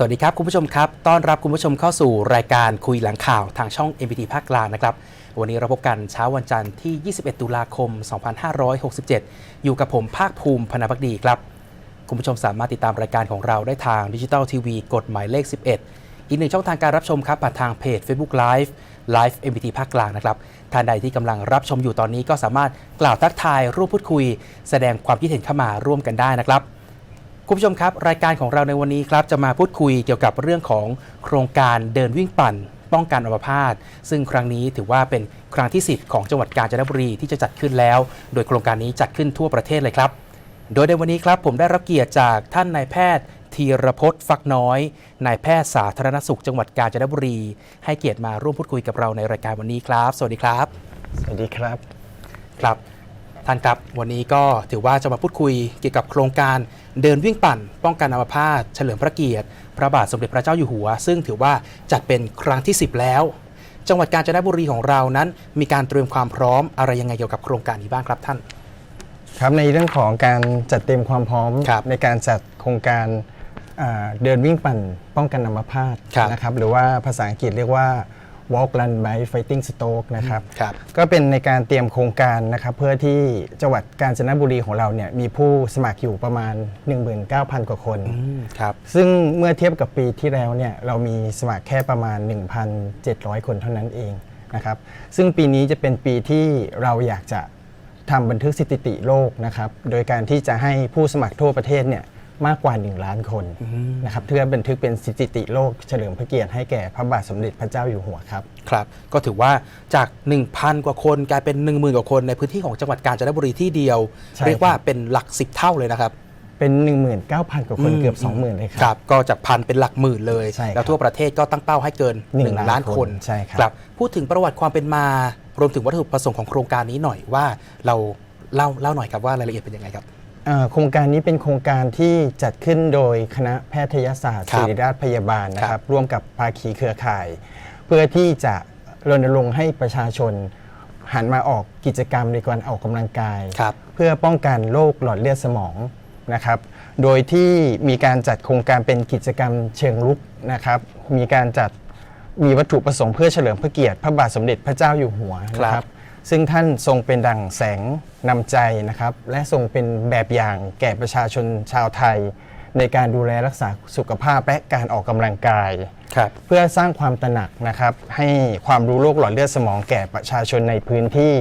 สวัสดีครับ คุณผู้ชมครับ ต้อนรับคุณผู้ชมเข้าสู่รายการคุยหลังข่าวทางช่อง MPT ภาคกลางนะครับ วันนี้เราพบกันเช้าวันจันทร์ที่ 21 ตุลาคม 2567 อยู่กับผมภาคภูมิพนาพักดีครับ คุณผู้ชมสามารถติดตามรายการของเราได้ทางดิจิ t a ลทีวีกฎหมายเลข 11 อีกหนึ่งช่องทางการรับชมครับผ่านทางเพจ Facebook Live Live MPT ภาคกลางนะครับท่านใดที่กำลังรับชมอยู่ตอนนี้ก็สามารถกล่าวทักทายร่วมพูดคุย แสดงความคิดเห็นเข้ามาร่วมกันได้นะครับ คุณผู้ชมครับ รายการของเราในวันนี้ครับจะมาพูดคุยเกี่ยวกับเรื่องของโครงการเดินวิ่งปั่น ป้องกันอัมพาตซึ่งครั้งนี้ถือว่าเป็นครั้งที่ 10 ของจังหวัดกาญจนบุรีที่จะจัดขึ้นแล้ว โดยโครงการนี้จัดขึ้นทั่วประเทศเลยครับ โดยในวันนี้ครับผมได้รับเกียรติจากท่านนายแพทย์ธีรพจน์ฟักน้อยนายแพทย์สาธารณสุขจังหวัดกาญจนบุรี ให้เกียรติมาร่วมพูดคุยกับเราในรายการวันนี้ครับ สวัสดีครับ สวัสดีครับ ครับ ท่านครับ วันนี้ก็ถือว่าจะมาพูดคุยเกี่ยวกับโครงการ เดินวิ่งปั่น ป้องกันอัมพาตเฉลิมพระเกียรติ พระบาทสมเด็จพระเจ้าอยู่หัว ซึ่งถือว่าจัดเป็นครั้งที่ 10 แล้ว จังหวัดกาญจนบุรีของเรานั้น มีการเตรียมความพร้อมอะไรยังไงเกี่ยวกับโครงการนี้บ้างครับท่าน ครับในเรื่องของการจัดเตรียมความพร้อมครับในการจัดโครงการอ่าเดินวิ่งปั่น ป้องกันอัมพาตครับนะครับหรือว่าภาษาอังกฤษเรียกว่า walk run by fighting stroke นะครับครับ ก็เป็นในการเตรียมโครงการนะครับเพื่อที่จังหวัดกาญจนบุรีของเราเนี่ยมีผู้สมัครอยู่ประมาณ 19,000 กว่าคนอืมครับซึ่งเมื่อเทียบกับปีที่แล้วเนี่ยเรามีสมัครแค่ประมาณ 1,700 คนเท่านั้นเองนะครับซึ่งปีนี้จะเป็นปีที่เราอยากจะทำบันทึกสถิติโลกนะครับโดยการที่จะให้ผู้สมัครทั่วประเทศเนี่ย มากกว่า 1 ล้านคนนะครับเพื่อบันทึกเป็นสถิติโลกเฉลิมพระเกียรติให้แก่พระบาทสมเด็จพระเจ้าอยู่หัวครับครับ ก็ถือว่าจาก 1,000 กว่าคนกลายเป็น 10,000 กว่าคนในพื้นที่ของจังหวัดกาญจนบุรีที่เดียวใช่เรียกว่าครับเป็นหลัก 10 เท่าเลยนะครับเป็น 19,000 กว่าคนเกือบ 20,000 เลยคครัรับบก็จากพันเป็นหลักหมื่นเลยใช่ครับแล้วทั่วประเทศก็ตั้งเป้าให้เกินหนึ่ง1ล้านคนใช่ครับ พูดถึงประวัติความเป็นมา รวมถึงวัตถุประสงค์ของโครงการนี้หน่อยว่าเราเล่าเล่าหน่อยครับว่ารายละเอียดเป็นยังไงครับอ่า โครงการนี้เป็นโครงการที่จัดขึ้นโดยคณะแพทยศาสตร์ครับศิริราชพยาบาลนะคครัรับบร่วมกับภาคีเครือข่าย เพื่อที่จะรณรงค์ให้ประชาชนหันมาออกกิจกรรมในการออกกำลังกายครับเพื่อป้องกันโรคหลอดเลือดสมองนะครับ โดยที่มีการจัดโครงการเป็นกิจกรรมเชิงลุกนะครับ มีการจัดมีวัตถุประสงค์เพื่อเฉลิมพระเกียรติ พระบาทสมเด็จพระเจ้าอยู่หัวนะคครัรับบ ซึ่งท่านทรงเป็นดั่งแสงนำใจนะครับ และทรงเป็นแบบอย่างแก่ประชาชนชาวไทย ในการดูแลรักษาสุขภาพและการออกกำลังกาย ครับเพื่อสร้างความตระหนักนะครับ ให้ความรู้โรคหลอดเลือดสมองแก่ประชาชนในพื้นที่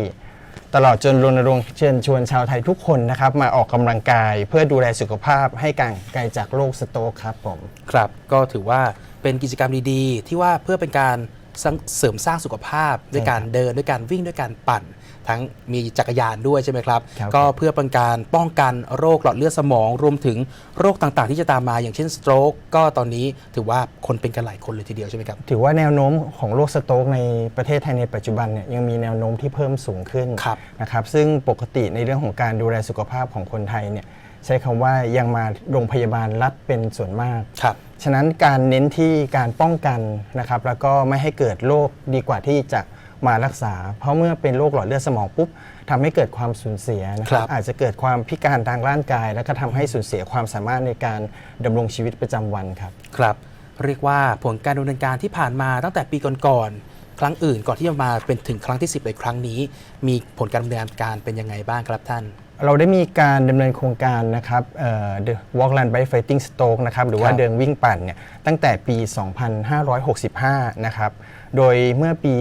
ตลอดจนรณรงค์เชิญชวนชาวไทยทุกคนนะครับ มาออกกำลังกายเพื่อดูแลสุขภาพให้การไกลจากโรคสโตรกครับผม ครับ ก็ถือว่าเป็นกิจกรรมดีๆ ที่ว่าเพื่อเป็นการสร้าง เสริมสร้างสุขภาพ ด้วยการเดินด้วยการวิ่งด้วยการปั่น ทั้งมีจักรยานด้วยใช่ไหมครับครับ ก็เพื่อเป็นการป้องกันโรคหลอดเลือดสมอง รวมถึงโรคต่างๆ ที่จะตามมาอย่างเช่นสโตรกก็ตอนนี้ถือว่าคนเป็นกันหลายคนเลยทีเดียวใช่ไหมครับถือว่าแนวโน้มของโรคสโตรกในประเทศไทยในปัจจุบันเนี่ยยังมีแนวโน้มที่เพิ่มสูงขึ้นครับนะครับซึ่งปกติในเรื่องของการดูแลสุขภาพของคนไทยเนี่ย ใช้คำว่ายังมาโรงพยาบาลรัฐเป็นส่วนมาก ครับ ฉะนั้นการเน้นที่การป้องกันนะครับ แล้วก็ไม่ให้เกิดโรคดีกว่าที่จะมารักษา เพราะเมื่อเป็นโรคหลอดเลือดสมองปุ๊บทำให้เกิดความสูญเสียนะคครัรับบอาจจะเกิดความพิการทางร่างกาย แล้วก็ทำให้สูญเสียความสามารถในการดำรงชีวิตประจำวันครับ ครับ เรียกว่าผลการดำเนินการที่ผ่านมาตั้งแต่ปีก่อนๆครั้งอื่นก่อนที่จะมาเป็นถึงครั้งที่ 10เลยครั้งนี้ มีผลการดำเนินการเป็นยังไงบ้างครับท่าน เราได้มีการดำเนินโครงการนะครับเอ่อ The Walk Run by Fighting Stroke นะครับหรือว่าครับ เดินวิ่งปั่นเนี่ยตั้งแต่ปี 2565 นะครับ โดยเมื่อปี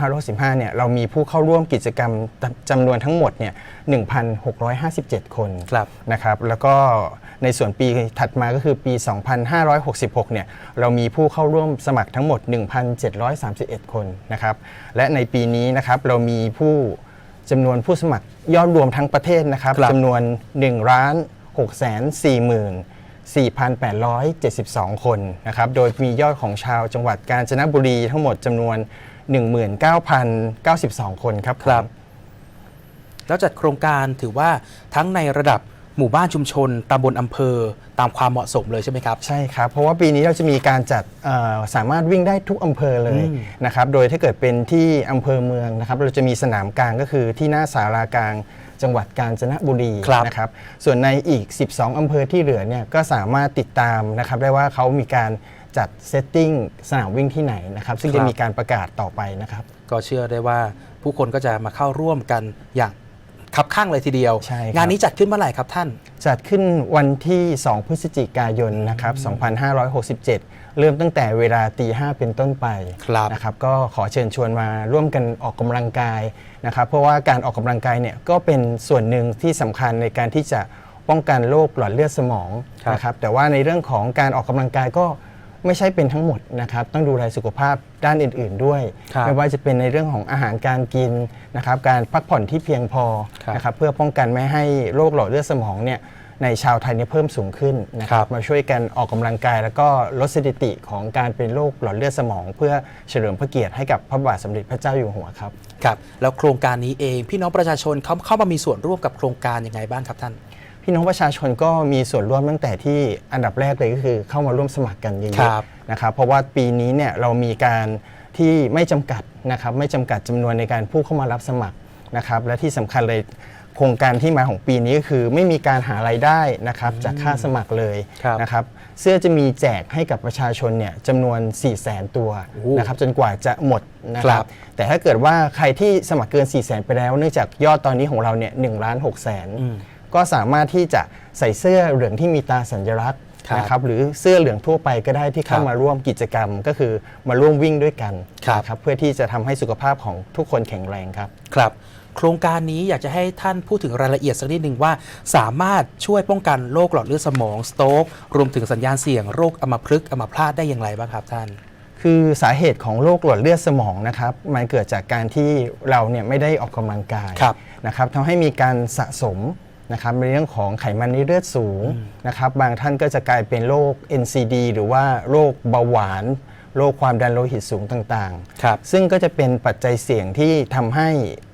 2565 เนี่ยเรามีผู้เข้าร่วมกิจกรรมจำนวนทั้งหมดเนี่ย1,657 คนครับ นะครับแล้วก็ในส่วนปีถัดมาก็คือปี 2566 เนี่ยเรามีผู้เข้าร่วมสมัครทั้งหมด 1,731 คนนะครับและในปีนี้นะครับเรามีผู้ จำนวนผู้สมัครยอดรวมทั้งประเทศนะครับครับ จำนวน1ล้าน6แสน4หมื่น4,872 คนนะครับ โดยมียอดของชาวจังหวัดกาญจนบุรีทั้งหมดจำนวน 19,092 คนครับ ครับ แล้วจัดโครงการถือว่าทั้งในระดับ หมู่บ้านชุมชนตำบลอำเภอตามความเหมาะสมเลยใช่ไหมครับ ใช่ครับ เพราะว่าปีนี้เราจะมีการจัดเอ่อสามารถวิ่งได้ทุกอำเภอเลยอืมนะครับ โดยถ้าเกิดเป็นที่อำเภอเมืองนะครับ เราจะมีสนามกลางก็คือที่หน้าสารากลางจังหวัดกาญจนบุรีครับนะครับ ส่วนในอีก 12 อำเภอที่เหลือเนี่ยก็สามารถติดตามนะครับได้ว่าเขามีการจัดเซตติ้งสนามวิ่งที่ไหนนะครับ ซึ่งครัจะบมีการประกาศต่อไปนะครับ ก็เชื่อได้ว่าผู้คนก็จะมาเข้าร่วมกันอย่าง คับข้างเลยทีเดียว ใช่ครับ งานนี้จัดขึ้นเมื่อไหร่ครับท่าน จัดขึ้นวันที่ 2 พฤศจิกายนนะครับ 2567 เริ่มตั้งแต่เวลาตีห้าเป็นต้นไปครับ นะครับ ก็ขอเชิญชวนมาร่วมกันออกกำลังกายนะครับ เพราะว่าการออกกำลังกายเนี่ยก็เป็นส่วนหนึ่งที่สำคัญในการที่จะป้องกันโรคหลอดเลือดสมองครับนะครับ แต่ว่าในเรื่องของการออกกำลังกายก็ ไม่ใช่เป็นทั้งหมดนะครับ ต้องดูแลสุขภาพด้านอื่น ๆ ด้วย ครับไม่ว่าจะเป็นในเรื่องของอาหารการกินนะครับการพักผ่อนที่เพียงพอครับนะครับเพื่อป้องกันไม่ให้โรคหลอดเลือดสมองเนี่ยในชาวไทยเนี่ยเพิ่มสูงขึ้นนะคครัรับ บมาช่วยกันออกกำลังกาย แล้วก็ลดสถิติของการเป็นโรคหลอดเลือดสมอง เพื่อเฉลิมพระเกียรติให้กับพระบาทสมเด็จพระเจ้าอยู่หัวครับ ครับแล้วโครงการนี้เองพี่น้องประชาชนเขาเข้ามามีส่วนร่วมกับโครงการยังไงบ้างครับท่าน พี่น้องประชาชนก็มีส่วนร่วมตั้งแต่ที่อันดับแรกเลยก็คือเข้ามาร่วมสมัครกันเยครัอะบๆนะครับเพราะว่าปีนี้เนี่ยเรามีการที่ไม่จำกัดนะครับไม่จำกัดจำนวนในการผู้เข้ามารับสมัครนะครับและที่สำคัญเลยโครงการที่มาของปีนี้ก็คือไม่มีการหารายได้นะครับจากค่าสมัครเลยครับนะครับเสื้อจะมีแจกให้กับประชาชนเนี่ยจำนวน 4 0 0แสนตัวโอ้นะครับจนกว่าจะหมดนะคครัรับบแต่ถ้าเกิดว่าใครที่สมัครเกิน 4 0 0แสนไปแล้ว เนื่องจากยอดตอนนี้ของเราเนี่ยหนึ่งล้านหกแสนอืม ก็สามารถที่จะใส่เสื้อเหลืองที่มีตาสัญลักษณ์ครับนะครับหรือเสื้อเหลืองทั่วไปก็ได้ที่เข้าครับมาร่วมกิจกรรม ก็คือมาร่วมวิ่งด้วยกันครับ นะเพื่อที่จะทำให้สุขภาพของทุกคนแข็งแรงครับ ครับ โครงการนี้อยากจะให้ท่านพูดถึงรายละเอียดสักนิดหนึ่งว่า สามารถช่วยป้องกันโรคหลอดเลือดสมองสโตรกรวมถึงสัญญาณเสี่ยงโรคอัมพฤกษ์อัมพาตได้อย่างไรบ้างครับท่าน คือสาเหตุของโรคหลอดเลือดสมองนะครับมันเกิดจากการที่เราเนี่ยไม่ได้ออกกำลังกายครับ นะครับทำให้มีการสะสม นะครับในเรื่องของไขมันในเลือดสูงนะครับบางท่านก็จะกลายเป็นโรค NCD หรือว่าโรคเบาหวานโรคความดันโลหิตสูงต่างๆ ครับ ซึ่งก็จะเป็นปัจจัยเสี่ยงที่ทำให้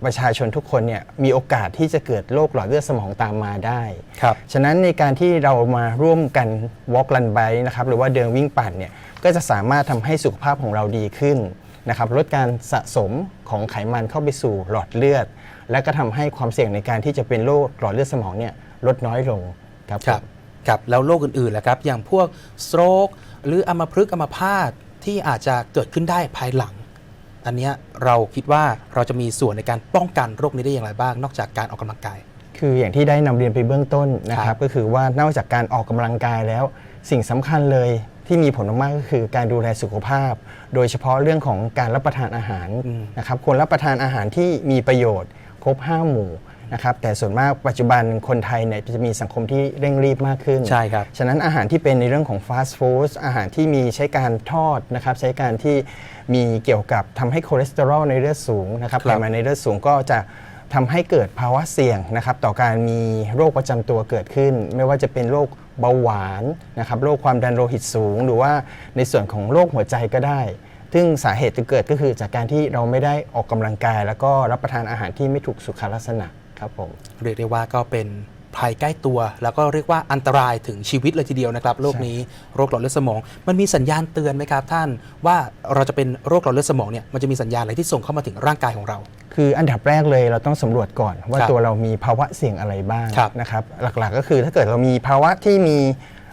ประชาชนทุกคนเนี่ยมีโอกาสที่จะเกิดโรคหลอดเลือดสมองตามมาได้ ครับ ฉะนั้นในการที่เรามาร่วมกัน walk run bike นะครับหรือว่าเดินวิ่งปั่นเนี่ยก็จะสามารถทำให้สุขภาพของเราดีขึ้นนะครับลดการสะสมของไขมันเข้าไปสู่หลอดเลือด และก็ทำให้ความเสี่ยงในการที่จะเป็นโรคหลอดเลือดสมองเนี่ยลดน้อยลงครับครับผมครับแล้วโรคอื่นๆล่ะครับ อย่างพวกสโตรกหรืออัมพฤกษ์อัมพาตที่อาจจะเกิดขึ้นได้ภายหลัง อันเนี้ยเราคิดว่าเราจะมีส่วนในการป้องกันโรคนี้ได้อย่างไรบ้าง นอกจากการออกกำลังกาย คืออย่างที่ได้นำเรียนไปเบื้องต้นนะคครัรับบก็คือว่านอกจากการออกกำลังกายแล้ว สิ่งสำคัญเลยที่มีผลมากๆก็คือการดูแลสุขภาพ โดยเฉพาะเรื่องของการรับประทานอาหารอืมนะครับควรรับประทานอาหารที่มีประโยชน์ ครบ 5 หมู่นะครับแต่ส่วนมากปัจจุบันคนไทยเนี่ยจะมีสังคมที่เร่งรีบมากขึ้นใช่ครับฉะนั้นอาหารที่เป็นในเรื่องของฟาสต์ฟู้ดอาหารที่มีใช้การทอดนะครับใช้การที่มีเกี่ยวกับทำให้คอเลสเตอรอลในเลือดสูงนะครับครับไขมันในเลือดสูงก็จะทำให้เกิดภาวะเสี่ยงนะครับต่อการมีโรคประจำตัวเกิดขึ้น ไม่ว่าจะเป็นโรคเบาหวานนะครับโรคความดันโลหิตสูง หรือว่าในส่วนของโรคหัวใจก็ได้ ซึ่งสาเหตุที่เกิดก็คือจากการที่เราไม่ได้ออกกำลังกาย แล้วก็รับประทานอาหารที่ไม่ถูกสุขลักษณะครับผมเรียกได้ว่าก็เป็นภัยใกล้ตัว แล้วก็เรียกว่าอันตรายถึงชีวิตเลยทีเดียวนะครับโรคนี้โรคหลอดเลือดสมอง มันมีสัญญาณเตือนไหมครับท่าน ว่าเราจะเป็นโรคหลอดเลือดสมองเนี่ยมันจะมีสัญญาณอะไรที่ส่งเข้ามาถึงร่างกายของเรา คืออันดับแรกเลยเราต้องสำรวจก่อนว่าครับตัวเรามีภาวะเสี่ยงอะไรบ้างครับนะครับ หลักๆก็คือถ้าเกิดเรามีภาวะที่มี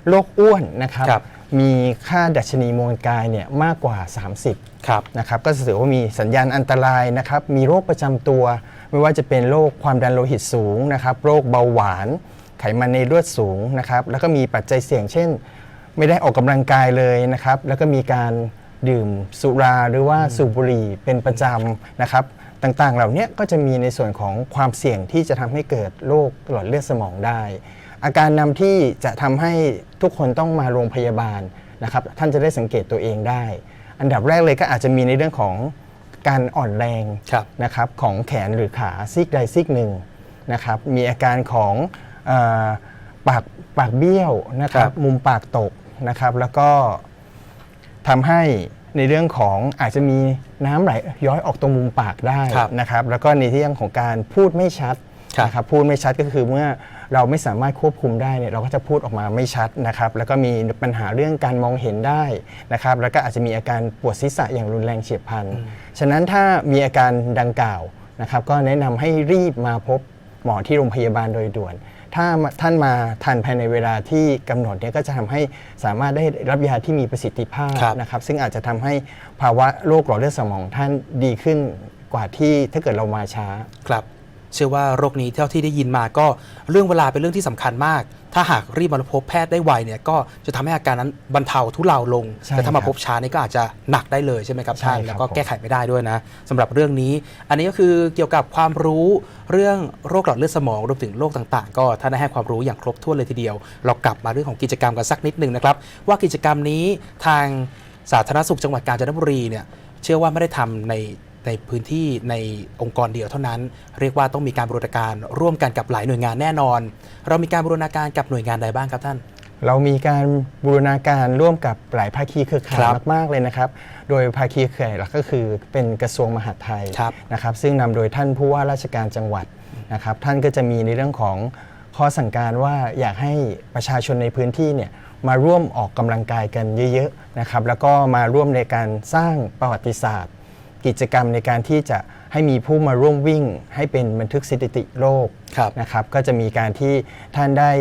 โรคอ้วนนะครับครับ มีค่าดัชนีมวลกายเนี่ยมากกว่า 30ครับ นะครับก็จะถือว่ามีสัญญาณอันตรายนะครับมีโรคประจำตัว ไม่ว่าจะเป็นโรคความดันโลหิตสูงนะครับโรคเบาหวาน ไขมันในเลือดสูงนะครับแล้วก็มีปัจจัยเสี่ยงเช่น ไม่ได้ออกกำลังกายเลยนะครับแล้วก็มีการดื่มสุราหรือว่าสูบบุหรี่เป็นประจำนะครับต่างๆ เหล่านี้ก็จะมีในส่วนของความเสี่ยงที่จะทำให้เกิดโรคหลอดเลือดสมองได้ อาการนำที่จะทำให้ทุกคนต้องมาโรงพยาบาลนะครับท่านจะได้สังเกตตัวเองได้ อันดับแรกเลยก็อาจจะมีในเรื่องของการอ่อนแรงครับนะครับของแขนหรือขาซีกใดซีกหนึ่งนะครับมีอาการของเออปากปากเบี้ยวนะครัครับบมุมปากตกนะครับแล้วก็ทำให้ในเรื่องของอาจจะมีน้ำไหลย้อยออกตรงมุมปากได้ครับนะครับแล้วก็ในเรื่องของการพูดไม่ชัดครับนะครับพูดไม่ชัดก็คือเมื่อ เราไม่สามารถควบคุมได้เนี่ยเราก็จะพูดออกมาไม่ชัดนะครับแล้วก็มีปัญหาเรื่องการมองเห็นได้นะครับแล้วก็อาจจะมีอาการปวดศีรษะอย่างรุนแรงเฉียบพลันฉะนั้นถ้ามีอาการดังกล่าวนะครับก็แนะนำให้รีบมาพบหมอที่โรงพยาบาลโดยด่วน ถ้าท่านมาทันภายในเวลาที่กำหนดเนี่ยก็จะทำให้สามารถได้รับยาที่มีประสิทธิภาพครับนะครับ ซึ่งอาจจะทำให้ภาวะโรคหลอดเลือดสมองท่านดีขึ้นกว่าที่ถ้าเกิดเรามาช้าครับ เชื่อว่าโรคนี้เท่าที่ได้ยินมาก็เรื่องเวลาเป็นเรื่องที่สำคัญมาก ถ้าหากรีบมาพบแพทย์ได้ไวเนี่ยก็จะทำให้อาการนั้นบรรเทาทุเลาลงใช่แต่ถ้ามาครับพบช้านี่ก็อาจจะหนักได้เลยใช่ไหมครับใช่ท่านครับแล้วก็ผมแก้ไขไม่ได้ด้วยนะสำหรับเรื่องนี้ อันนี้ก็คือเกี่ยวกับความรู้เรื่องโรคหลอดเลือดสมองรวมถึงโรคต่างๆ ก็ท่านได้ให้ความรู้อย่างครบถ้วนเลยทีเดียว เรากลับมาเรื่องของกิจกรรมกันสักนิดหนึ่งนะครับว่ากิจกรรมนี้ทางสาธารณสุขจังหวัดกาญจนบุรีเนี่ยเชื่อว่าไม่ได้ทำใน ในพื้นที่ในองค์กรเดียวเท่านั้น เรียกว่าต้องมีการบูรณาการร่วมกันกับหลายหน่วยงานแน่นอน เรามีการบูรณาการกับหน่วยงานใดบ้างครับท่าน เรามีการบูรณาการร่วมกับหลายภาคีเครือข่ายครับมากๆเลยนะครับ โดยภาคีเครือข่ายหลักก็คือเป็นกระทรวงมหาดไทยครับนะครับ ซึ่งนำโดยท่านผู้ว่าราชการจังหวัดนะครับ ท่านก็จะมีในเรื่องของข้อสั่งการว่าอยากให้ประชาชนในพื้นที่เนี่ยมาร่วมออกกำลังกายกันเยอะๆนะครับ แล้วก็มาร่วมในการสร้างประวัติศาสตร์ กิจกรรมในการที่จะให้มีผู้มาร่วมวิ่ง ให้เป็นบันทึกสถิติโลกครับนะครับ ก็จะมีการที่ท่านได้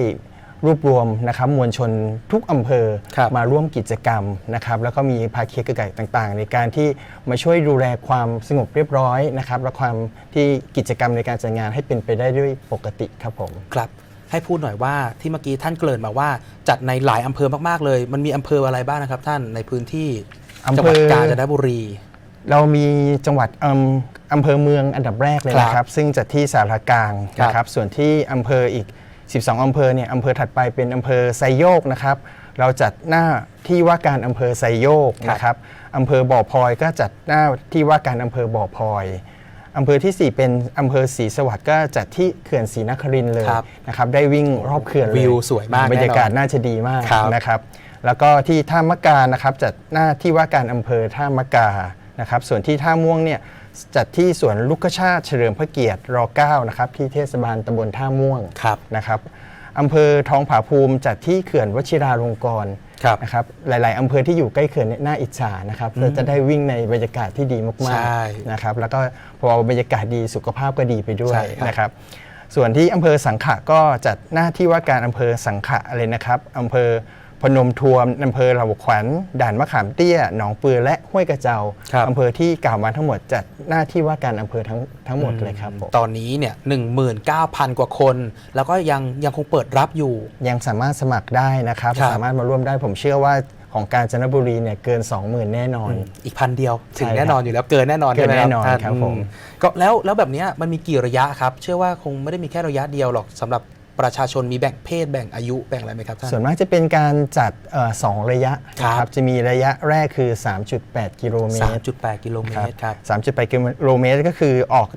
รวบรวมนะครับมวลชนทุกอำเภอครับมาร่วมกิจกรรมนะครับ แล้วก็มีภาคีเครือข่ายต่างๆ ในการที่มาช่วยดูแลความสงบเรียบร้อยนะครับ และความที่กิจกรรมในการจัดงานให้เป็นไปได้ด้วยปกติครับผม ครับให้พูดหน่อยว่าที่เมื่อกี้ท่านเกริ่นมาว่าจัดในหลายอำเภอมากๆเลย มันมีอำเภออะไรบ้างนะครับ ท่านในพื้นที่อำเภอจังหวัดกาญจนบุรี เรามีจังหวัดอำอำเภอเมืองอันดับแรกเลยนะคครัรับบซึ่งจัดที่สารกลางครับนะครับ ส่วนที่อำเภออีก 12 อำเภอเนี่ยอำเภอถัดไปเป็นอำเภอไซโยกนะครับ เราจัดหน้าที่ว่าการอำเภอไซโยกนะครับอำเภอบ่อพลอยก็จัดหน้าที่ว่าการอำเภอบ่อพลอยอำเภอทีสี่4 เป็นอำเภอศรีสวัสดิ์ก็จัดที่เขื่อนศรีนครินทร์เลยครับนะครับได้วิ่งรอบเขื่อนเลยวิวสวยมากบรรยากาศแน่นอนน่าจะดีมากครับนะครับ แล้วก็ที่ท่ามะกานะครับจัดหน้าที่ว่าการอำเภอท่ามะกา นะครับส่วนที่ท่าม่วงเนี่ยจัดที่สวนลูกชาติเฉลิมพระเกียรติร9นะครับที่เทศบาลตำบลท่าม่วงครับนะครับอำเภอทองผาภูมิจัดที่เขื่อนวชิราลงกรณ์ครับนะครับหลาย ๆอำเภอที่อยู่ใกล้เขื่อนเนี่ยน่าอิจฉานะครับเราจะได้วิ่งในบรรยากาศที่ดีมาใช่กๆนะครับแล้วก็พอบรรยากาศดีสุขภาพก็ดีไปด้วใช่ยครับนะครับส่วนที่อำเภอสังขะก็จัดหน้าที่ว่าการอำเภอสังขะเลยนะครับอำเภอ พนมทวนอำเภอเหล่าขวัญด่านมะขามเตี้ย หนองปือและห้วยกระเจ้าครับ อำเภอที่กล่าวมาทั้งหมดจัดหน้าที่ว่าการอำเภอทั้งทั้งหมดเลยครับผมตอนนี้เนี่ย19,000 กว่าคน แล้วก็ยังยังคงเปิดรับอยู่ ยังสามารถสมัครได้นะครับ ครับ สามารถมาร่วมได้ผมเชื่อว่าของการจนบุรีเนี่ยเกิน 20,000 แน่นอน อีกพันเดียว ถึงใช่ครับแน่นอนอยู่แล้วเกินแน่นอนเกินใช่ไหมแน่นอนท่าครับผมอืก็แล้วแล้วแบบเนี้ยมันมีกี่ระยะครับ เชื่อว่าคงไม่ได้มีแค่ระยะเดียวหรอกสำหรับ ประชาชนมีแบ่งเพศแบ่งอายุแบ่งอะไรไหมครับท่าน ส่วนมากจะเป็นการจัดเอ่อสองระยะนะคครัรับบจะมีระยะแรกคือ 3.8 กิโลเมตร 3.8 กิโลเมตรครับ 3.8 กิโลเมตรก็คือออก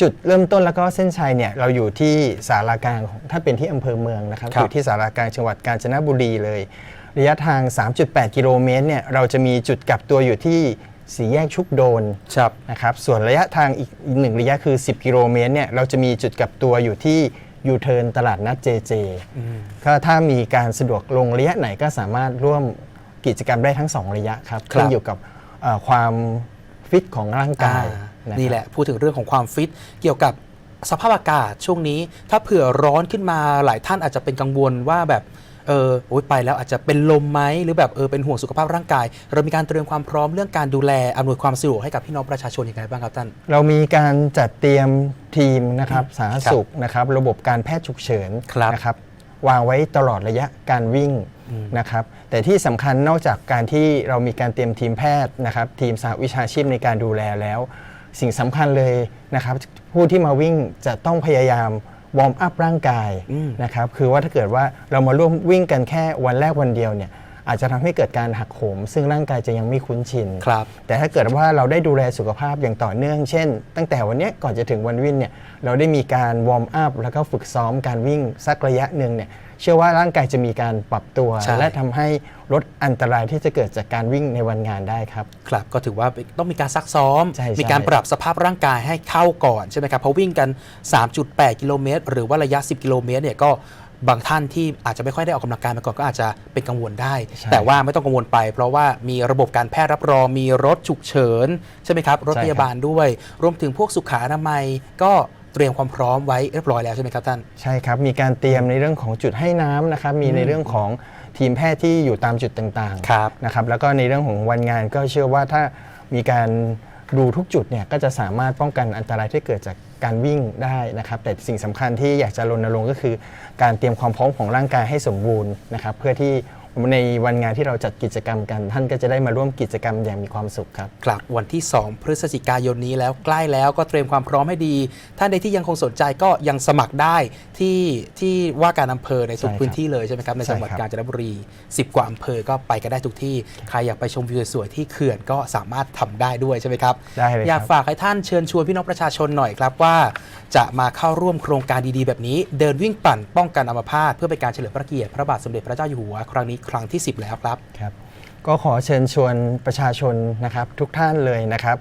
จุดเริ่มต้นแล้วก็เส้นชัยเนี่ยเราอยู่ที่สารากลางของถ้าเป็นที่อำเภอเมืองนะครับครับอยู่ที่สารากลางจังหวัดกาญจนบุรีเลย ระยะทาง 3.8 กิโลเมตรเนี่ยเราจะมีจุดกลับตัวอยู่ที่สีแยกชุกโดนครับนะครับส่วนระยะทางอีกอีกหนึ่งระยะคือ 10 กิโลเมตรเนี่ยเราจะมีจุดกลับตัวอยู่ที่ ยูเทิร์นตลาดนัดเจเจก็ถ้ามีการสะดวกลงระยะไหนก็สามารถร่วมกิจกรรมได้ทั้ง 2 ระยะครับครับขึ้นอยู่กับเอ่อความฟิตของร่างกายอ่านะครับนี่แหละพูดถึงเรื่องของความฟิตเกี่ยวกับสภาพอากาศช่วงนี้ ถ้าเผื่อร้อนขึ้นมาหลายท่านอาจจะเป็นกังวลว่าแบบ เออโอ๊ยไปแล้วอาจจะเป็นลมไหมหรือแบบเออเป็นห่วงสุขภาพร่างกาย เรามีการเตรียมความพร้อมเรื่องการดูแลอำนวยความสะดวกให้กับพี่น้องประชาชนยังไงบ้างครับท่าน เรามีการจัดเตรียมทีมนะครับสาธารณสุขนะครับระบบการแพทย์ฉุกเฉินครับนะครับวางไว้ตลอดระยะการวิ่งนะครับแต่ที่สำคัญนอกจากการที่เรามีการเตรียมทีมแพทย์นะครับทีมสหวิชาชีพในการดูแลแล้ว สิ่งสำคัญเลยนะครับผู้ที่มาวิ่งจะต้องพยายาม วอร์มอัพร่างกายอืมนะครับคือว่าถ้าเกิดว่าเรามาร่วมวิ่งกันแค่วันแรกวันเดียวเนี่ยอาจจะทำให้เกิดการหักโหม ซึ่งร่างกายจะยังไม่คุ้นชินครับแต่ถ้าเกิดว่าเราได้ดูแลสุขภาพอย่างต่อเนื่อง เช่น ตั้งแต่วันเนี้ยก่อนจะถึงวันวิ่งเนี่ยเราได้มีการวอร์มอัพแล้วก็ฝึกซ้อมการวิ่งสักระยะหนึ่งเนี่ย เชื่อว่าร่างกายจะมีการปรับตัว ใช่ และทำให้ลดอันตรายที่จะเกิดจากการวิ่งในวันงานได้ครับ ครับก็ถือว่าต้องมีการซักซ้อม ใช่ใช่ มีการปรับสภาพร่างกายให้เข้าก่อนใช่ไหมครับเพราะวิ่งกัน 3.8 กิโลเมตร หรือว่าระยะ 10 กิโลเมตรเนี่ยก็บางท่านที่อาจจะไม่ค่อยได้ออกกำลังกายมาก่อนก็อาจจะเป็นกังวลได้ ใช่แต่ว่าไม่ต้องกังวลไป เพราะว่ามีระบบการแพทย์รับรองมีรถฉุกเฉินใช่ไหมครับรถใช่ครับ พยาบาลด้วย รวมถึงพวกสุขาอนามัยก็ เตรียมความพร้อมไว้เรียบร้อยแล้วใช่ไหมครับท่าน ใช่ครับ มีการเตรียมในเรื่องของจุดให้น้ำนะครับ มีในเรื่องของทีมแพทย์ที่อยู่ตามจุดต่างครับ ๆนะครับ แล้วก็ในเรื่องของวันงานก็เชื่อว่าถ้ามีการดูทุกจุดเนี่ยก็จะสามารถป้องกันอันตรายที่เกิดจากการวิ่งได้นะครับ แต่สิ่งสำคัญที่อยากจะรณรงค์ก็คือ การเตรียมความพร้อมของร่างกายให้สมบูรณ์นะครับ เพื่อที่ ในวันงานที่เราจัดกิจกรรมกัน ท่านก็จะได้มาร่วมกิจกรรมอย่างมีความสุขครับ ครับวันที่ 2 พฤศจิกายนนี้แล้วใกล้แล้วก็เตรียมความพร้อมให้ดี ท่านใดที่ยังคงสนใจก็ยังสมัครได้ที่ที่ว่าการอำเภอในทุกใช่ครับพื้นที่เลยใช่ไหมครับในจังหวัดใช่ครับ กาญจนบุรี 10 กว่าอำเภอก็ไปกันได้ทุกที่ ใครอยากไปชมวิวสวยๆที่เขื่อนก็สามารถทำได้ด้วยใช่ไหมครับ ได้เลยอยากครับฝากให้ท่านเชิญชวนพี่น้องประชาชนหน่อยครับว่า จะมาเข้าร่วมโครงการดีๆ แบบนี้ เดินวิ่งปั่นป้องกันอัมพาตเพื่อเป็นการเฉลิมพระเกียรติพระบาทสมเด็จพระเจ้าอยู่หัวครั้งนี้ครั้งที่ 10 แล้วครับ ครับ ก็ขอเชิญชวนประชาชนนะครับทุกท่านเลยนะครับ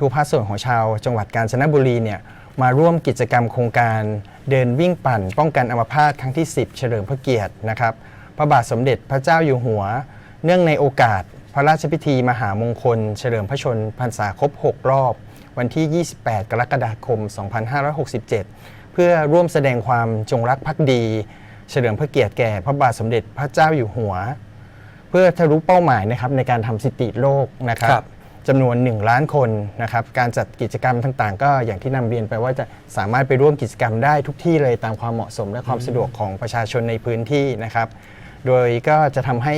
ทุกภาคส่วนของชาวจังหวัดกาญจนบุรีเนี่ยมาร่วมกิจกรรมโครงการเดินวิ่งปั่น ป้องกันอัมพาตครั้งที่ 10 เฉลิมพระเกียรตินะครับพระบาทสมเด็จพระเจ้าอยู่หัว เนื่องในโอกาสพระราชพิธีมหามงคล เฉลิมพระชนพรรษาครบ 6 รอบ วันที่ 28 กรกฎาคม 2567 เพื่อร่วมแสดงความจงรักภักดี เฉลิมพระเกียรติแก่พระบาทสมเด็จพระเจ้าอยู่หัว เพื่อทะลุเป้าหมายนะครับในการทำสถิติโลกนะครับครับจำนวน 1 ล้านคนนะครับการจัดกิจกรรมต่างๆ ก็อย่างที่นำเรียนไปว่าจะสามารถไปร่วมกิจกรรมได้ทุกที่เลยตามความเหมาะสมและความสะดวกของประชาชนในพื้นที่นะครับ โดยก็จะทำให้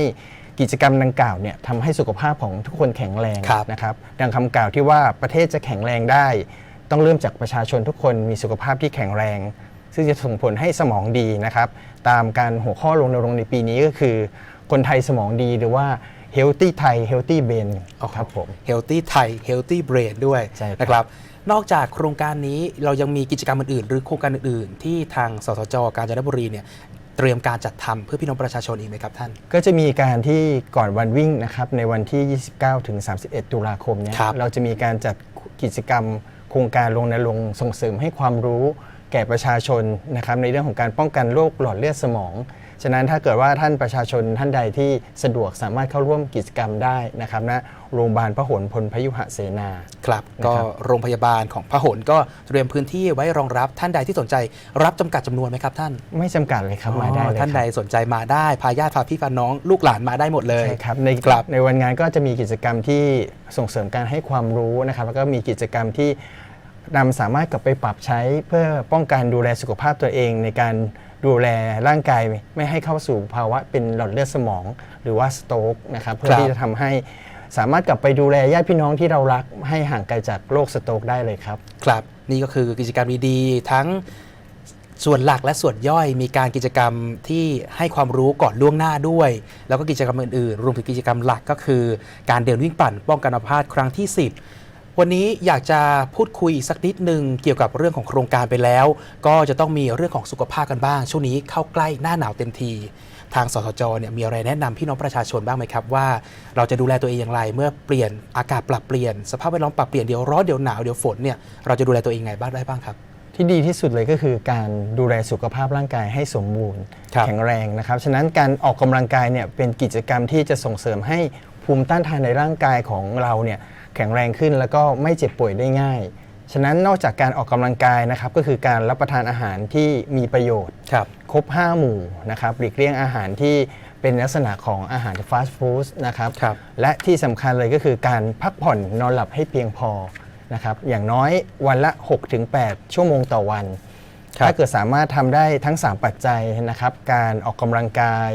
กิจกรรมดังกล่าวเนี่ยทำให้สุขภาพของทุกคนแข็งแรงครับนะครับดังคำกล่าวที่ว่าประเทศจะแข็งแรงได้ ต้องเริ่มจากประชาชนทุกคนมีสุขภาพที่แข็งแรง ซึ่งจะส่งผลให้สมองดีนะครับ ตามการหัวข้อรณรงค์ในปีนี้ก็คือ คนไทยสมองดีหรือว่า healthy Thai healthy brain ครับผม Healthy Thai Healthy Brain ด้วยใช่ครับนะครับนอกจากโครงการนี้เรายังมีกิจกรรมอื่นๆ หรือโครงการอื่นๆ ที่ทางสสจกาญจนบุรีเนี่ยเตรียมการจัดทำเพื่อพี่น้องประชาชนอีกไหมครับท่าน ก็จะมีการที่ก่อนวันวิ่งนะครับในวันที่ 29 ถึง 31 ตุลาคมเนี่ยครับเราจะมีการจัดกิจกรรมโครงการรณรงค์ส่งเสริมให้ความรู้ แก่ประชาชนนะครับในเรื่องของการป้องกันโรคหลอดเลือดสมอง ฉะนั้นถ้าเกิดว่าท่านประชาชนท่านใดที่สะดวกสามารถเข้าร่วมกิจกรรมได้นะครับณโรงพยาบาลพหลพลพยุหเสนาครับนะครับก็โรงพยาบาลของพหลก็เตรียมพื้นที่ไว้รองรับท่านใดที่สนใจรับจำกัดจำนวนไหมครับท่าน ไม่จำกัดเลยครับมาได้อ๋อเลยท่านคใดรับสนใจมาได้พาญาติพาพี่พาน้องลูกหลานมาได้หมดเลยใช่ครับในครับในวันงานก็จะมีกิจกรรมที่ส่งเสริมการให้ความรู้นะครับแล้วก็มีกิจกรรมที่ นำสามารถกลับไปปรับใช้เพื่อป้องกันดูแลสุขภาพตัวเอง ในการดูแลร่างกายไม่ให้เข้าสู่ภาวะเป็นหลอดเลือดสมอง หรือว่าสโตรกนะครับเพื่อที่จะทำให้สามารถกลับไปดูแลญาติพี่น้องที่เรารักให้ห่างไกลจากโรคสโตรกได้เลยครับ ครับ นี่ก็คือกิจกรรมดีๆทั้งส่วนหลักและส่วนย่อยมีการกิจกรรมที่ให้ความรู้ก่อนล่วงหน้าด้วย แล้วก็กิจกรรมอื่นๆ รวมถึงกิจกรรมหลักก็คือ การเดินวิ่งปั่นป้องกันอัมพาตครั้งที่ 10 วันนี้อยากจะพูดคุยสักนิดหนึ่งเกี่ยวกับเรื่องของโครงการไปแล้ว ก็จะต้องมีเรื่องของสุขภาพกันบ้าง ช่วงนี้เข้าใกล้หน้าหนาวเต็มที ทางสสจเนี่ยมีอะไรแนะนำพี่น้องประชาชนบ้างไหมครับว่า เราจะดูแลตัวเองอย่างไร เมื่อเปลี่ยนอากาศปรับเปลี่ยนสภาพแวดล้อมปรับเปลี่ยนเดี๋ยวร้อนเดี๋ยวหนาวเดี๋ยวฝนเนี่ยเราจะดูแลตัวเองยังไงบ้างได้บ้างครับที่ดีที่สุดเลยก็คือการดูแลสุขภาพร่างกายให้สมบูรณ์ครับแข็งแรงนะครับ ฉะนั้นการออกกำลังกายเนี่ยเป็นกิจกรรมที่จะส่งเสริมให้ ภูมิต้านทานในร่างกายของเราเนี่ยแข็งแรงขึ้นแล้วก็ไม่เจ็บป่วยได้ง่าย ฉะนั้นนอกจากการออกกำลังกายนะครับก็คือการรับประทานอาหารที่มีประโยชน์ครับครบ 5 หมู่นะครับหลีกเลี่ยงอาหารที่เป็นลักษณะของอาหารฟาสต์ฟู้ดนะครับครับและที่สำคัญเลยก็คือการพักผ่อนนอนหลับให้เพียงพอนะครับอย่างน้อยวันละ 6-8 ชั่วโมงต่อวันครับถ้าเกิดสามารถทำได้ทั้ง 3 ปัจจัยนะครับ การออกกำลังกาย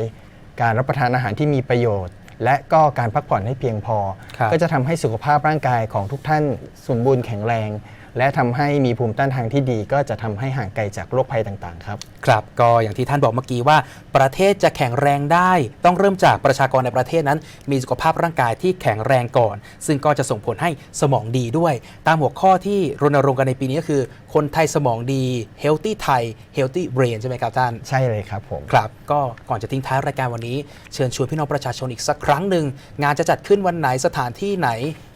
การรับประทานอาหารที่มีประโยชน์ และก็การพักผ่อนให้เพียงพอครับก็จะทำให้สุขภาพร่างกายของทุกท่านสมบูรณ์แข็งแรง และทำให้มีภูมิต้านทานที่ดี ก็จะทำให้ห่างไกลจากโรคภัยต่างๆ ครับ ครับ ก็อย่างที่ท่านบอกเมื่อกี้ว่า ประเทศจะแข็งแรงได้ ต้องเริ่มจากประชากรในประเทศนั้น มีสุขภาพร่างกายที่แข็งแรงก่อน ซึ่งก็จะส่งผลให้สมองดีด้วย ตามหัวข้อที่รณรงค์กันในปีนี้ก็คือ คนไทยสมองดี healthy Thai healthy brain ใช่ไหมครับท่าน ใช่เลยครับผมครับ ก็ก่อนจะทิ้งท้ายรายการวันนี้เชิญชวนพี่น้องประชาชนอีกสักครั้งหนึ่งงานจะจัดขึ้นวันไหนสถานที่ไหน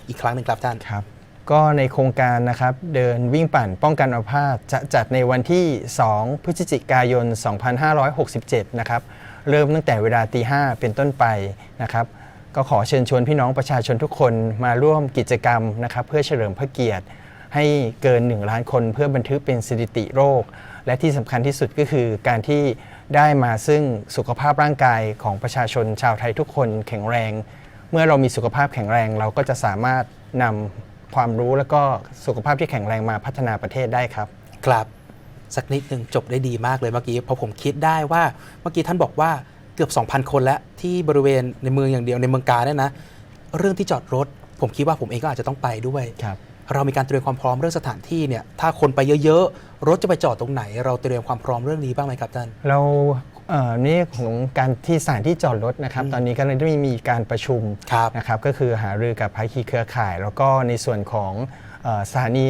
อีกครั้งหนึ่งครับท่านครับ ก็ในโครงการนะครับเดินวิ่งปั่นป้องกันอัมพาตจะจัดในวันที่ 2 พฤศจิกายน 2567 นะครับ เริ่มตั้งแต่เวลาตีห้าเป็นต้นไปนะครับ ก็ขอเชิญชวนพี่น้องประชาชนทุกคนมาร่วมกิจกรรมนะครับ เพื่อเฉลิมพระเกียรติ ให้เกิน 1 ล้านคนเพื่อบันทึกเป็นสถิติโรค และที่สำคัญที่สุดก็คือการที่ได้มาซึ่งสุขภาพร่างกายของประชาชนชาวไทยทุกคนแข็งแรง เมื่อเรามีสุขภาพแข็งแรงเราก็จะสามารถนำ ความรู้แล้วก็สุขภาพที่แข็งแรงมาพัฒนาประเทศได้ครับ ครับสักนิดหนึ่งจบได้ดีมากเลยเมื่อกี้เพราะผมคิดได้ว่าเมื่อกี้ท่านบอกว่าเกือบ 2,000 คนแล้วที่บริเวณในเมืองอย่างเดียวในเมืองกาญเนี่ยนะ เรื่องที่จอดรถ ผมคิดว่าผมเองก็อาจจะต้องไปด้วยครับเรามีการเตรียมความพร้อมเรื่องสถานที่เนี่ยถ้าคนไปเยอะๆ รถจะไปจอดตรงไหน เราเตรียมความพร้อมเรื่องนี้บ้างไหมครับท่านเรา เอ่อนี่ของการที่สถานที่จอดรถนะครับตอนนี้ก็เลยได้มีการประชุมครับนะครับก็คือหารือกับภาคีเครือข่าย แล้วก็ในส่วนของเอ่อสถานี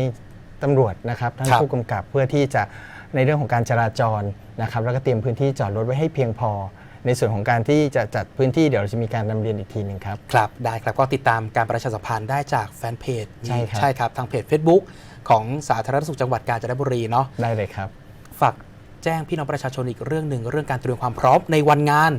ตำรวจนะครับท่านครับผู้กำกับเพื่อที่จะในเรื่องของการจราจรนะครับแล้วก็เตรียมพื้นที่จอดรถไว้ให้เพียงพอ ในส่วนของการที่จะจัดพื้นที่เดี๋ยวเราจะมีการนำเรียนอีกทีหนึ่งครับ ครับได้ครับก็ติดตามการประชาสัมพันธ์ได้จากแฟนเพจใช่ครับ ใช่ครับทางเพจ Facebook ของสาธารณสุขจังหวัดกาญจนบุรีเนาะ ได้เลยครับ ฝาก แจ้งพี่น้องประชาชนอีกเรื่องหนึ่งเรื่องการเตรียมความพร้อมในวันงาน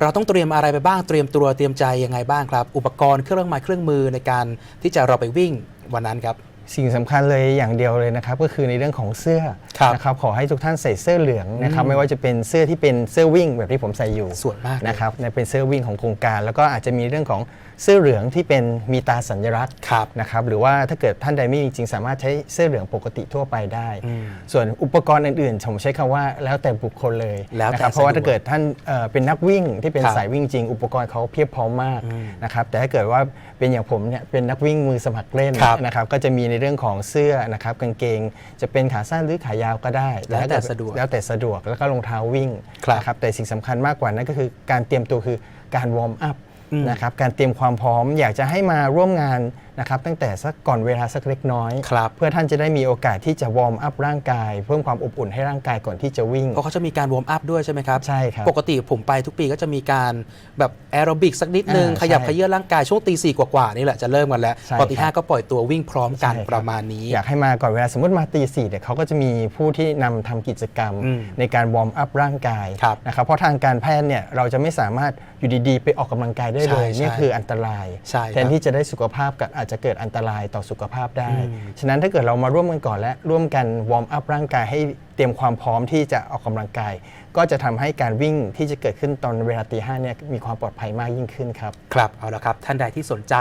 เราต้องเตรียมอะไรไปบ้างเตรียมตัวเตรียมใจยังไงบ้างครับ อุปกรณ์เครื่องไม้เครื่องมือในการที่จะเราไปวิ่งวันนั้นครับสิ่งสำคัญเลยอย่างเดียวเลยนะครับก็คือในเรื่องของเสื้อครับนะครับขอให้ทุกท่านใส่เสื้อเหลืองนะครับไม่ว่าจะเป็นเสื้อที่เป็นเสื้อวิ่งแบบที่ผมใส่อยู่ส่วนมากเลยนะครับเนี่ยเป็นเสื้อวิ่งของโครงการ แล้วก็อาจจะมีเรื่องของ เสื้อเหลืองที่เป็นมีตาสัญลักษณ์ครับนะครับหรือว่าถ้าเกิดท่านใดไม่มีจริงสามารถใช้เสื้อเหลืองปกติทั่วไปได้อืมส่วนอุปกรณ์อื่นๆ ผมใช้คำว่าแล้วแต่บุคคลเลยแล้วแต่นะครับเพราะว่าสะดวกถ้าเกิดท่านเอ่อเป็นนักวิ่งที่เป็นครับสายวิ่งจริง อุปกรณ์เขาเพียบพร้อมมากอืมนะครับแต่ถ้าเกิดว่าเป็นอย่างผมเนี่ยเป็นนักวิ่งมือสมัครเล่นครับนะครับก็จะมีในเรื่องของเสื้อนะครับกางเกงจะเป็นขาสั้นหรือขายาวก็ได้ แล้วแต่สะดวกแล้วแต่สะดวกแล้วก็รองเท้าวิ่งครับนะครับแต่สิ่งสำคัญมากกว่านั้นก็คือการเตรียมตัวคือการวอร์มอัพอืม นะครับการเตรียมความพร้อมอยากจะให้มาร่วมงาน นะครับตั้งแต่สักก่อนเวลาสักเล็กน้อยครับเพื่อท่านจะได้มีโอกาสที่จะวอร์มอัพร่างกาย เพิ่มความอบอุ่นให้ร่างกายก่อนที่จะวิ่ง เพราะเขาจะมีการวอร์มอัพด้วยใช่ไหมครับใช่ครับปกติผมไปทุกปีก็จะมีการแบบแอโรบิกสักนิดนึงอ่าขยับใช่ขยื่นร่างกายช่วงตีสี่กว่าๆนี่แหละจะเริ่มกันแล้วใช่พอตีครับห้าก็ปล่อยตัววิ่งพร้อมกันใช่คบประมาณนี้ อยากให้มาก่อนเวลาสมมติมาตีสี่เนี่ยเขาก็จะมีผู้ที่นำทำกิจกรรมอืมในการวอร์มอัพร่างกายครับนะครับเพราะทางการแพทย์เนี่ยเราจะไม่สามารถอยู่ดีๆ ไปออกกำลังกายได้เลยใช่นี่ใช่คืออันตรายใช่ครับแทนที่จะได้สุขภาพกับอาจจะเกิดอันตรายต่อสุขภาพได้อืมฉะนั้นถ้าเกิดเรามาร่วมกันก่อนและร่วมกันวอร์มอัพร่างกายให้เตรียมความพร้อมที่จะออกกำลังกาย ก็จะทำให้การวิ่งที่จะเกิดขึ้นตอนเวลาตีห้าเนี่ยมีความปลอดภัยมากยิ่งขึ้นครับ ครับ เอาละครับ ท่านใดที่สนใจ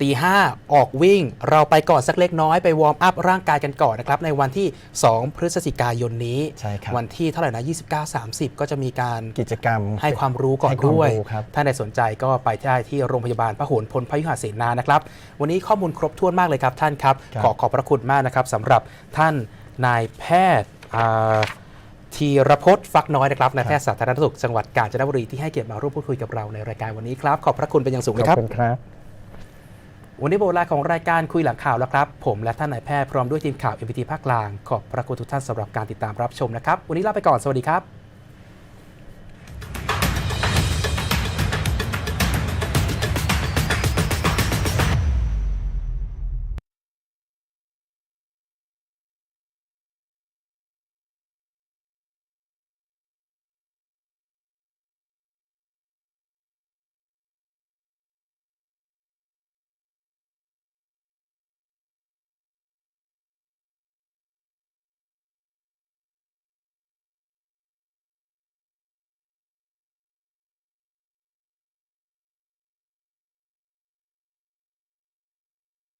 ตีห้าออกวิ่ง เราไปก่อนสักเล็กน้อยไปวอร์มอัพร่างกายกันก่อนนะครับ ในวันที่ 2 พฤศจิกายนนี้ใช่ครับวันที่เท่าไหร่นะ 29 30 ก็จะมีการกิจกรรมให้ความรู้ก่อนให้ความด้วยรู้ครับท่านใดสนใจก็ไปได้ที่โรงพยาบาลพหลพลพยุหเสนานะครับ วันนี้ข้อมูลครบถ้วนมากเลยครับท่านครับครับขอขอบพระคุณมากนะครับสำหรับท่านนายแพทย์อ่าธีรพจน์ฟักน้อยนะครับนายแพทย์สาธารณสุขจังหวัดกาญจนบุรีที่ให้เกียรติมาร่วมพูดคุยกับเราในรายการวันนี้ครับ ขอบพระคุณเป็นอย่างสูงขเลยอบครับคุณครับ วันนี้โบราณของรายการคุยหลังข่าวแล้วครับ ผมและท่านนายแพทย์พร้อมด้วยทีมข่าวเอ็มพีทีภาคกลาง ขอบพระคุณทุกท่านสำหรับการติดตามรับชมนะครับ วันนี้ลาไปก่อน สวัสดีครับ